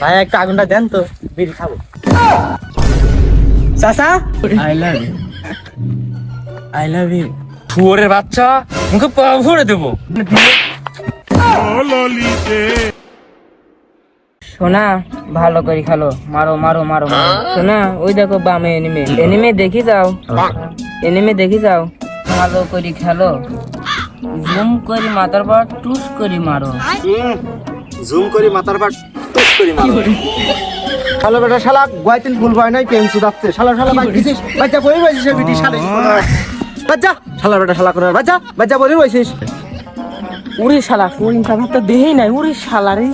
ভাই একটা আগুনটা দেন তো বিড়ি খাব। চাচা? I love you I love you শুয়োরের বাচ্চা মুখে পা ভরে দেবো। সোনা ভালো করে খেলো। মারো মারো মারো মারো। সোনা ওই দেখো বামে এনিমে এনিমে দেখি যাও। এনিমে দেখি যাও। ভালো করে খেলো। জুম করে মাথার পর টুস করে মারো। জুম করি মাথার বাট শালা বেটা শালা হয় নাই পেন সুদাচ্ছে শালা শালা ভাই বাচ্চা বই রইছিস সে বিটি শালা। বাচ্চা শালা বেটা শালা করে বাচ্চা বাচ্চা বই রইছিস উড়ি শালা কোন তো দেহেই নাই উড়ি শালা রে।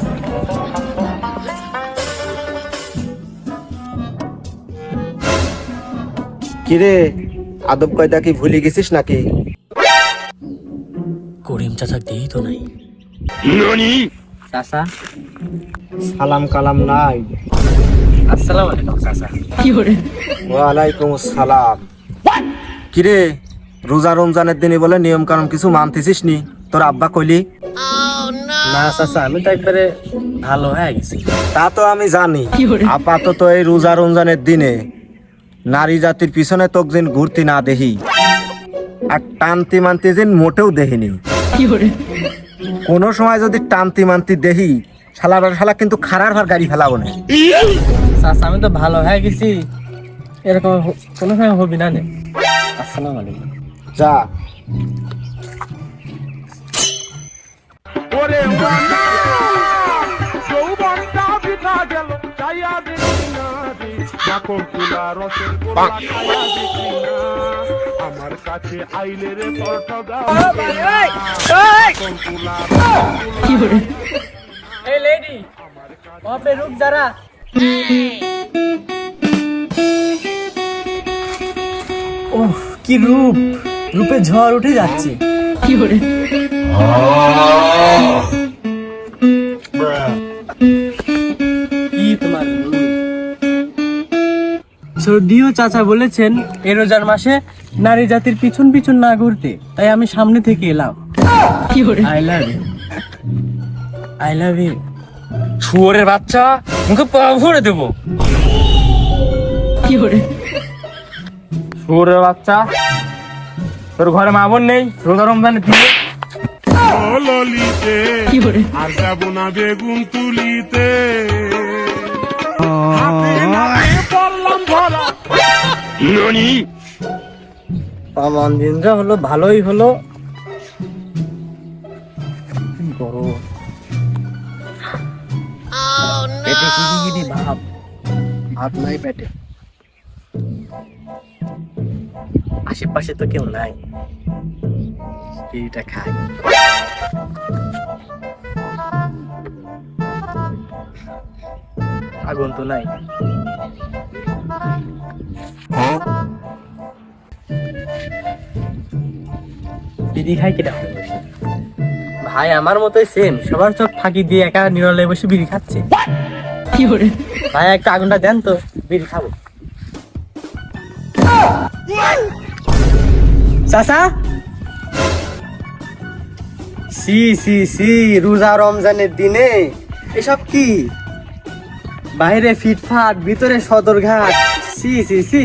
কিরে আদব কয়দা কি ভুলে গেছিস নাকি? করিম চাচা দেই তো নাই। চাচা? সালাম কালাম নাই। আসসালামু আলাইকুম চাচা। ওয়ালাইকুম সালাম কিরে রোজা রমজানের দিনে বলে নিয়ম কানুন কিছু মানতেছিস নি? তোর আব্বা কইলি? না চাচা আমি তো একবারে ভালো হয়ে গেছি। তা তো আমি জানি। আপাতত এই রোজা রমজানের দিনে নারী জাতির পিছনে তোক দিন ঘুরতি না দেখি আর টানতি মানতি দিন মোটেও দেখিনি কোনো সময় যদি টানতি মানতি দেখি শালা শালা কিন্তু খারার ভার গাড়ি ফেলাবো না। চাচা আমি তো ভালো হয়ে গেছি। এরকম কোনো সময় হবি না নে। আসসালামু আলাইকুম। যা। যৌবনটা বিতা গেল চাইয়া দেখি না রে মাখন তুলা রসের গোলা খাইয়া দেখি না আমার কাছে আইলে রে তর্ক দাও। মাখন তুলা এই লেডি वहाँ पे रुक जरा ওহ কি রূপ রূপে ঝড় উঠে যাচ্ছে কি তোমার রূপ? সর্দিও চাচা বলেছেন এ রোজার মাসে নারী জাতির পিছন পিছন না ঘুরতে তাই আমি সামনে থেকে এলাম I love you I love you শুয়োরের বাচ্চা মুখে পা ভরে দেবো। শুয়োরের বাচ্চা তোর ঘরে মা বোন নেই রোজা রমজানে দিয়ে। ললিতে আর যাব না বেগুন তুলিতে। পড়লাম দিনটা হলো ভালোই হলো। ভাত নাই পেটে। আশেপাশে তো কেউ নাই। এইটা খাই। আগুন তো নাই। বিড়ি খাই কিনা? ভাই, আমার মতোই সেম সবার চোখ ফাঁকি দিয়ে একা নিরলে বসে বিড়ি খাচ্ছে। ভাই একটা আগুনটা দেন তো বিড়ি খাব। চাচা? সি সি সি রোজা রমজানের দিনে এসব কি? বাইরে ফিটফাট ভিতরে সদরঘাট। C C C.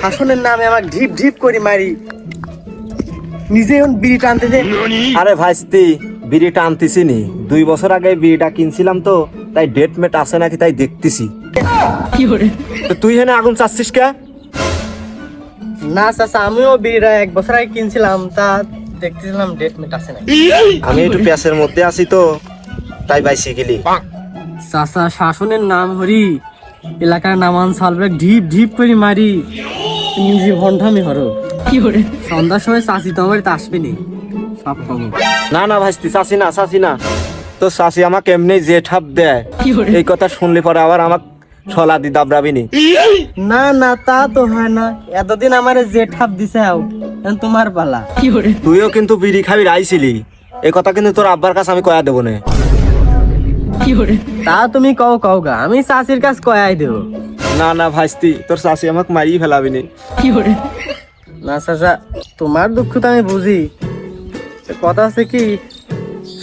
শাসনের নামে আমার ঢিপ ঢিপ করে মারি। নিজে এখন বিড়ি টানতে দে। আরে ভাইস্তি বিড়ি টানতেছি নি। দুই বছর আগে বিড়িটা কিনছিলাম তো। তাই ডেট মেট আছে নাকি তাই দেখতেছি। তো তুই হেনে আগুন চাচ্ছিস কে? না চাচা আমিও বিড়িটা এক বছর আগে কিনছিলাম তা দেখতেছিলাম ডেট মেট আছে না আমি একটু প্যাসের মধ্যে আছি তো তাই বাইসে গেলি। চাচা শাসনের নাম হরি এলাকার নামান সালবে ঢিপ ঢিপ করে মারি। নিজে ভন্ডামি হরো। সন্ধ্যার সময় চাচি তো আমার আসবে নি। সব খবর। না না ভাইস্তি চাচি না চাচি না। তো চাচি আমাকে এমনি যে ঠাপ দেয়। এই কথা শুনলে পরে আবার আমাক ছলা দি দাবড়াবি নি না তা তো হয় না। এতদিন আমার যে ঠাপ দিছে আও তোমার পালা। তুইও কিন্তু বিড়ি খাবি রাইছিলি। এই কথা কিন্তু তোর আব্বার কাছে আমি কয়া দেবো না। তা তুমি কও কও গা আমি চাচির কাছ কয়াই দেব। না না ভাইস্তি তোর চাচি আমাকে মারি ফেলাবি নি না চাচা তোমার দুঃখ তো আমি বুঝি কথা আছে কি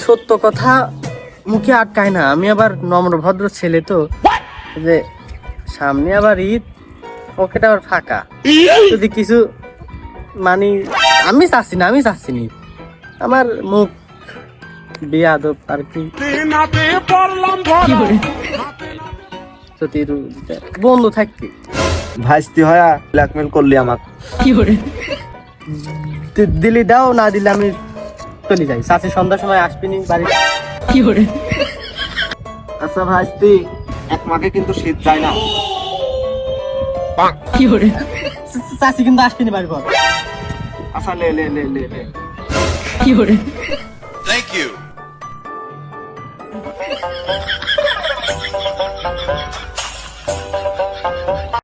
সত্য কথা মুখে আটকায় না। আমি আবার নম্র ভদ্র ছেলে তো। যে সামনে আবার ঈদ পকেট আবার ফাঁকা। যদি কিছু মানে আমি চাচ্ছি না আমি চাচ্ছি নি। আমার মুখ বেয়াদব আর কি। যদি বন্ধু থাকতি। ভাইস্তি হয়া ব্ল্যাকমেল করলি আমাক। দি- দিলি দাও না দিলে আমি চলে যাই। চাষি সন্ধ্যার সময় আসবিনি বাড়ি। আচ্ছা ভাইস্তি এক মাকে কিন্তু শীত যায় না। চাষি কিন্তু আসবিনি বাড়ি পর আচ্ছা লে লে লে লে লে।